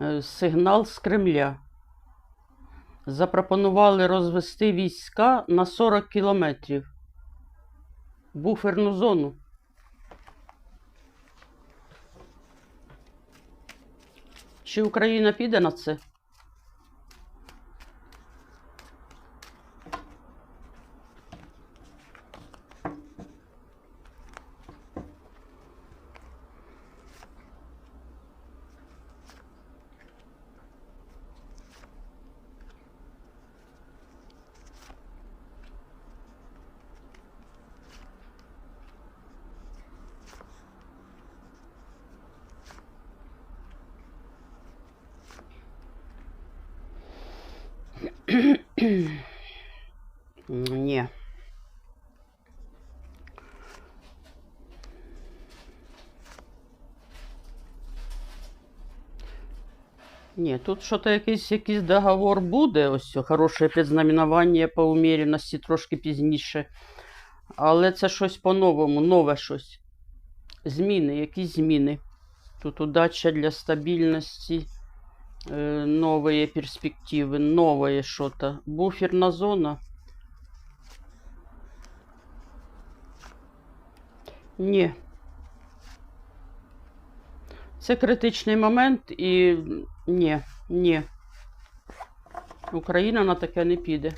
Е, Сигнал з Кремля. Запропонували розвести війська на 40 кілометрів. Буферну зону. Чи Україна піде на це? Ні. Ні, тут що-то якийсь, якийсь договор буде, ось хороше підзнаменування по уміряності трошки пізніше. Але це щось по-новому, нове щось. Зміни, якісь зміни. Тут удача для стабільності, е, перспективы, перспективи, нове що-то. Буферна зона. Ні. Це критичний момент і ні, ні. Україна на таке не піде.